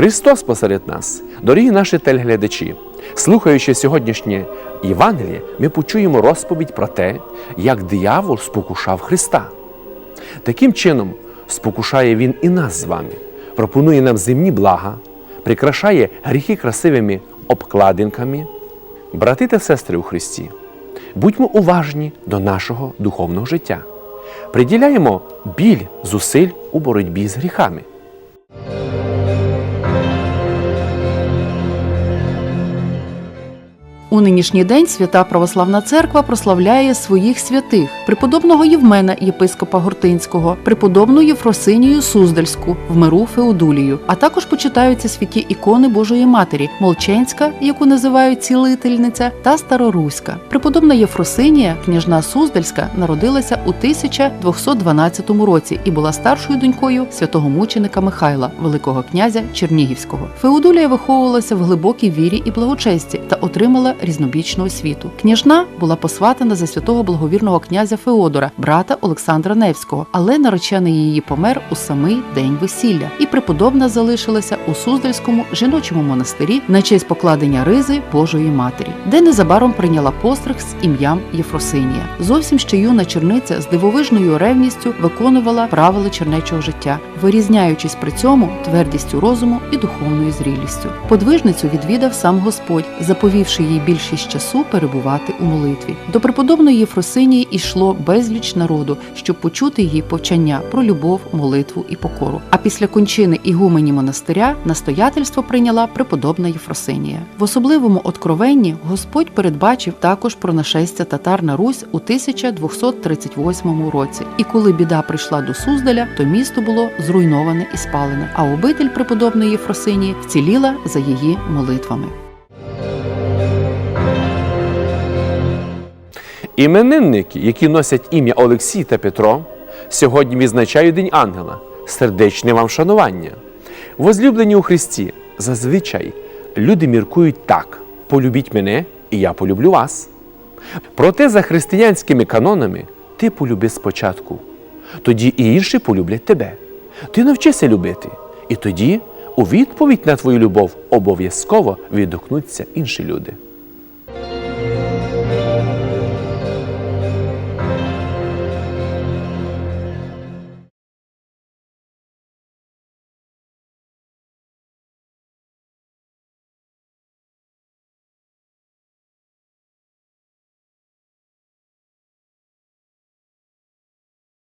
Христос посеред нас, дорогі наші телеглядачі, слухаючи сьогоднішнє Євангеліє, ми почуємо розповідь про те, як диявол спокушав Христа. Таким чином, спокушає Він і нас з вами, пропонує нам земні блага, прикрашає гріхи красивими обкладинками. Брати та сестри у Христі, будьмо уважні до нашого духовного життя. Приділяємо біль зусиль у боротьбі з гріхами. У нинішній день свята Православна Церква прославляє своїх святих преподобного Євмена, єпископа Гортинського, преподобну Єфросинію Суздальську, в миру Феодулію, а також почитаються святі ікони Божої Матері Молченська, яку називають цілительниця, та Староруська. Преподобна Єфросинія, княжна Суздальська, народилася у 1212 році і була старшою донькою святого мученика Михайла, Великого князя Чернігівського. Феодулія виховувалася в глибокій вірі і благочесті та отримала різнобічну освіту. Княжна була посватана за святого благовірного князя Феодора, брата Олександра Невського, але наречений її помер у самий день весілля, і преподобна залишилася у Суздальському жіночому монастирі на честь покладення ризи Божої Матері, де незабаром прийняла постриг з ім'ям Єфросинія. Зовсім ще юна черниця з дивовижною ревністю виконувала правила чернечого життя, вирізняючись при цьому твердістю розуму і духовною зрілістю. Подвижницю відвідав сам Господь, заповівши їй більшість часу перебувати у молитві. До преподобної Єфросинії йшло безліч народу, щоб почути її повчання про любов, молитву і покору. А після кончини ігумені монастиря настоятельство прийняла преподобна Єфросинія. В особливому откровенні Господь передбачив також про нашестя татар на Русь у 1238 році. І коли біда прийшла до Суздаля, то місто було зруйноване і спалене, а обитель преподобної Єфросинії вціліла за її молитвами. Іменинники, які носять ім'я Олексій та Петро, сьогодні відзначають День Ангела. Сердечне вам шанування. Возлюблені у Христі, зазвичай люди міркують так: полюбіть мене, і я полюблю вас. Проте за християнськими канонами ти полюби спочатку, тоді і інші полюблять тебе. Ти навчися любити, і тоді у відповідь на твою любов обов'язково відгукнуться інші люди.